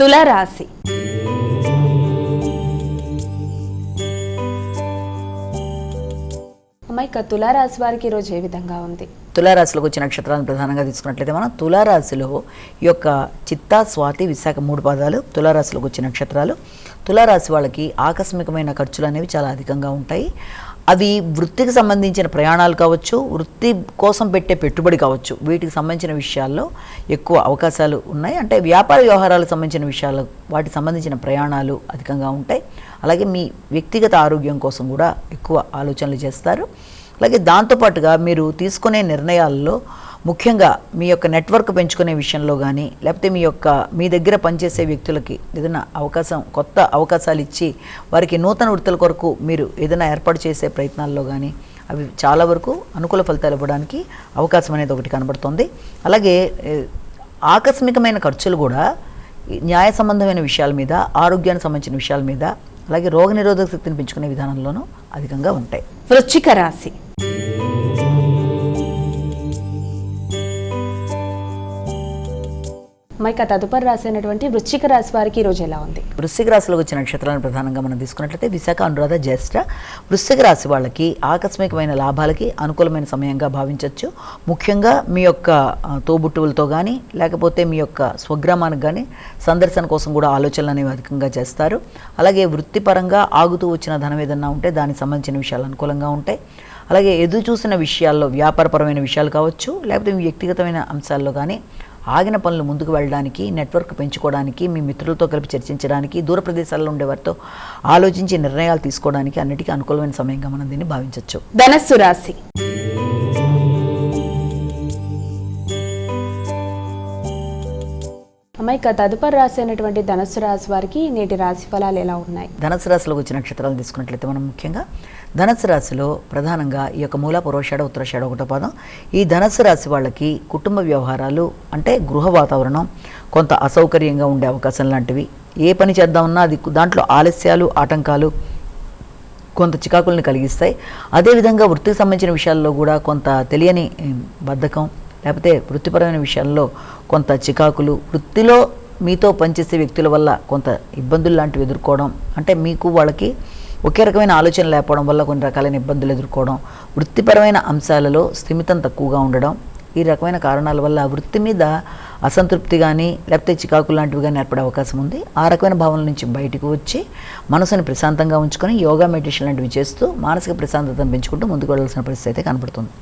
తులారాశి. అమ్మాయి ఇక తులారాశి వారికి ఈరోజు ఏ విధంగా ఉంది? తులారాశిలోకి వచ్చిన నక్షత్రాలను ప్రధానంగా తీసుకున్నట్లయితే మనం తులారాశిలో ఈ యొక్క చిత్తా స్వాతి విశాఖ మూడు పాదాలు తులారాశిలోకి వచ్చిన నక్షత్రాలు. తులారాశి వాళ్ళకి ఆకస్మికమైన ఖర్చులు అనేవి చాలా అధికంగా ఉంటాయి. అవి వృత్తికి సంబంధించిన ప్రయాణాలు కావచ్చు వృత్తి కోసం పెట్టే పెట్టుబడి కావచ్చు వీటికి సంబంధించిన విషయాల్లో ఎక్కువ అవకాశాలు ఉన్నాయి. అంటే వ్యాపార వ్యవహారాలకు సంబంధించిన విషయాలు వాటికి సంబంధించిన ప్రయాణాలు అధికంగా ఉంటాయి. అలాగే మీ వ్యక్తిగత ఆరోగ్యం కోసం కూడా ఎక్కువ ఆలోచనలు చేస్తారు. అలాగే దాంతోపాటుగా మీరు తీసుకునే నిర్ణయాల్లో ముఖ్యంగా మీ యొక్క నెట్వర్క్ పెంచుకునే విషయంలో కానీ లేకపోతే మీ యొక్క మీ దగ్గర పనిచేసే వ్యక్తులకి ఏదైనా అవకాశం కొత్త అవకాశాలు ఇచ్చి వారికి నూతన వృత్తుల కొరకు మీరు ఏదైనా ఏర్పాటు చేసే ప్రయత్నాల్లో కానీ అవి చాలా వరకు అనుకూల ఫలితాలు ఇవ్వడానికి అవకాశం అనేది ఒకటి కనబడుతుంది. అలాగే ఆకస్మికమైన ఖర్చులు కూడా ఈ న్యాయ సంబంధమైన విషయాల మీద ఆరోగ్యానికి సంబంధించిన విషయాల మీద అలాగే రోగనిరోధక శక్తిని పెంచుకునే విధానంలోనూ అధికంగా ఉంటాయి. వృచ్చిక రాశి. అమ్మాయి ఇక తదుపరి రాశి అయినటువంటి వృశ్చిక రాశి వారికి ఈరోజు ఎలా ఉంది? వృశ్చిక రాశిలోకి వచ్చిన నక్షత్రాలను ప్రధానంగా మనం తీసుకున్నట్లయితే విశాఖ అనురాధ జ్యేష్ఠ వృశ్చిక రాశి వాళ్ళకి ఆకస్మికమైన లాభాలకి అనుకూలమైన సమయంగా భావించవచ్చు ముఖ్యంగా మీ యొక్క తోబుట్టువులతో కానీ లేకపోతే మీ యొక్క స్వగ్రామానికి కానీ సందర్శన కోసం కూడా ఆలోచనలు అనేవి అధికంగా చేస్తారు. అలాగే వృత్తిపరంగా ఆగుతూ వచ్చిన ధనం ఏదన్నా ఉంటే దానికి సంబంధించిన విషయాలు అనుకూలంగా ఉంటాయి. అలాగే ఎదురు చూసిన విషయాల్లో వ్యాపారపరమైన విషయాలు కావచ్చు లేకపోతే మీ వ్యక్తిగతమైన అంశాల్లో కానీ ఆగిన పనులు ముందుకు వెళ్ళడానికి నెట్వర్క్ పెంచుకోవడానికి మీ మిత్రులతో కలిపి చర్చించడానికి దూర ప్రదేశాల్లో ఉండే వారితో ఆలోచించి నిర్ణయాలు తీసుకోవడానికి అన్నిటికీ అనుకూలమైన సమయంగా మనం దీన్ని భావించవచ్చు ధనస్సు రాశి. ఇక తదుపరి రాశి అయినటువంటి ధనుసు రాశి వారికి నేటి రాశి ఫలాలు ఎలా ఉన్నాయి? ధనుసు రాశిలోకి వచ్చిన నక్షత్రాలు తీసుకున్నట్లయితే మనం ముఖ్యంగా ధనుసు రాశిలో ప్రధానంగా ఈ యొక్క మూల పురోషాఢ ఉత్తరాషాఢ ఒకటో పాదం. ఈ ధనుసు రాశి వాళ్ళకి కుటుంబ వ్యవహారాలు అంటే గృహ వాతావరణం కొంత అసౌకర్యంగా ఉండే అవకాశం లాంటివి. ఏ పని చేద్దామన్నా అది దాంట్లో ఆలస్యాలు ఆటంకాలు కొంత చికాకులను కలిగిస్తాయి. అదేవిధంగా వృత్తికి సంబంధించిన విషయాల్లో కూడా కొంత తెలియని బద్ధకం లేకపోతే వృత్తిపరమైన విషయాల్లో కొంత చికాకులు వృత్తిలో మీతో పనిచేసే వ్యక్తుల వల్ల కొంత ఇబ్బందులు లాంటివి ఎదుర్కోవడం అంటే మీకు వాళ్ళకి ఒకే రకమైన ఆలోచన లేకపోవడం వల్ల కొన్ని రకాలైన ఇబ్బందులు ఎదుర్కోవడం వృత్తిపరమైన అంశాలలో స్థిమితం తక్కువగా ఉండడం ఈ రకమైన కారణాల వల్ల వృత్తి మీద అసంతృప్తి కానీ లేకపోతే చికాకులు లాంటివి కానీ ఏర్పడే అవకాశం ఉంది. ఆ రకమైన భావనల నుంచి బయటకు వచ్చి మనసుని ప్రశాంతంగా ఉంచుకొని యోగా మెడిటేషన్ లాంటివి చేస్తూ మానసిక ప్రశాంతతను పెంచుకుంటూ ముందుకు వెళ్ళాల్సిన పరిస్థితి అయితే కనపడుతుంది.